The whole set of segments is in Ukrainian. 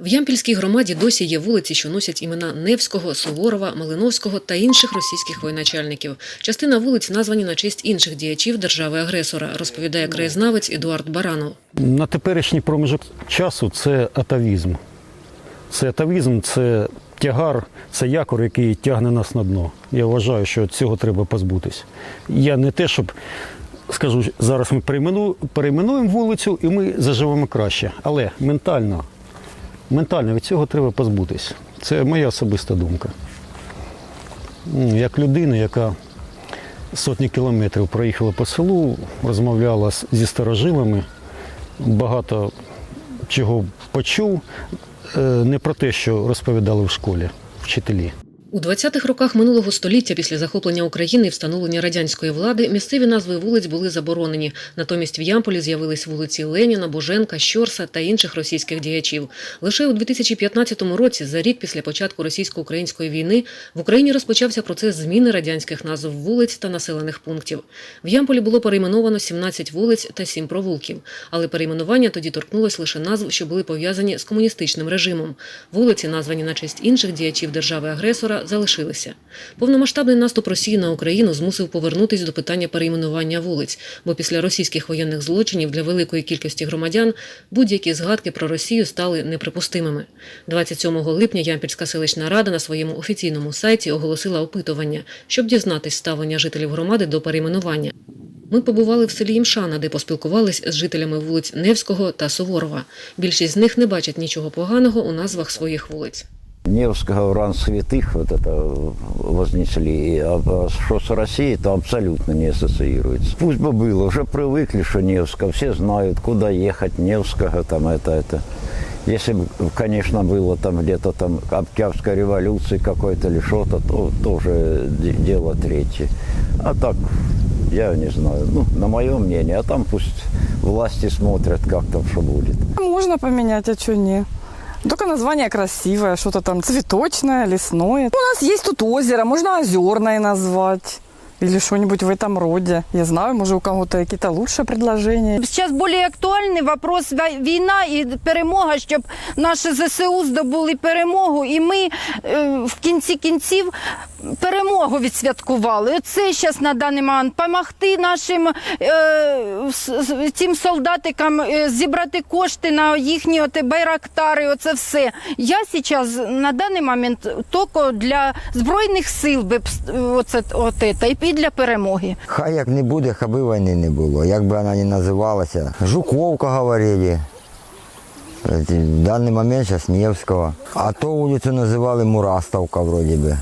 В Ямпільській громаді досі є вулиці, що носять імена Невського, Суворова, Малиновського та інших російських воєначальників. Частина вулиць названі на честь інших діячів держави-агресора, розповідає краєзнавець Едуард Баранов. На теперішній проміжок часу це атавізм. Це атавізм, це тягар, це якор, який тягне нас на дно. Я вважаю, що цього треба позбутись. Я не те, щоб скажу, зараз ми перейменуємо вулицю і ми заживемо краще. Але ментально, ментально від цього треба позбутися. Це моя особиста думка. Як людина, яка сотні кілометрів проїхала по селу, розмовляла зі старожилами, багато чого почув, е, не про те, що розповідали в школі вчителі. У 20-х роках минулого століття, після захоплення України і встановлення радянської влади, місцеві назви вулиць були заборонені. Натомість в Ямполі з'явились вулиці Леніна, Боженка, Щорса та інших російських діячів. Лише у 2015 році, за рік після початку російсько-української війни, в Україні розпочався процес зміни радянських назв вулиць та населених пунктів. В Ямполі було перейменовано 17 вулиць та 7 провулків, але перейменування тоді торкнулось лише назв, що були пов'язані з комуністичним режимом. Вулиці, названі на честь інших діячів держави-агресора, залишилися. Повномасштабний наступ Росії на Україну змусив повернутись до питання перейменування вулиць, бо після російських воєнних злочинів для великої кількості громадян будь-які згадки про Росію стали неприпустимими. 27 липня Ямпільська селищна рада на своєму офіційному сайті оголосила опитування, щоб дізнатись ставлення жителів громади до перейменування. Ми побували в селі Імшана, де поспілкувались з жителями вулиць Невського та Суворова. Більшість з них не бачать нічого поганого у назвах своїх вулиць. Невского Уран святых вот это вознесли, и, а, а что с Россией, то абсолютно не ассоциируется. Пусть бы было, уже привыкли, что Невска, все знают, куда ехать, Невского, там это, это. Если бы, конечно, было там где-то там Октябрьской революции какой-то или что-то, то тоже де- дело третье. А так, я не знаю, ну, на мое мнение, а там пусть власти смотрят, как там что будет. Можно поменять, а что не? Только название красивое, что-то там цветочное, лесное. У нас есть тут озеро, можно озерное назвать. Или что-нибудь в этом роде. Я знаю, может, у кого-то какие-то лучшие предложения. Зараз більш актуальний вопрос вій- війна і перемога, щоб наші ЗСУ здобули перемогу, і ми е, в кінці кінців перемогу відсвяткували. Оце зараз на даний момент допомогти нашим е, с- цим солдатикам е, зібрати кошти на їхні оте байрактари. Оце все. Я зараз на даний момент тільки для збройних сил би оце, оте, та і для перемоги. Хай як не буде, хаби війни не було. Як би вона не називалася. Жуковка говорили. В даний момент зараз Невського. А то вулицю називали Мурастовка вроді би.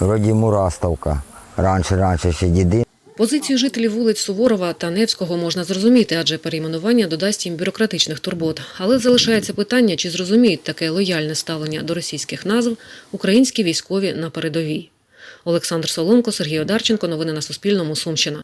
Вроді Мурастовка. Раніше, раніше ще діди. Позицію жителів вулиць Суворова та Невського можна зрозуміти, адже перейменування додасть їм бюрократичних турбот. Але залишається питання, чи зрозуміють таке лояльне ставлення до російських назв українські військові на передовій. Олександр Соломко, Сергій Одарченко. Новини на Суспільному. Сумщина.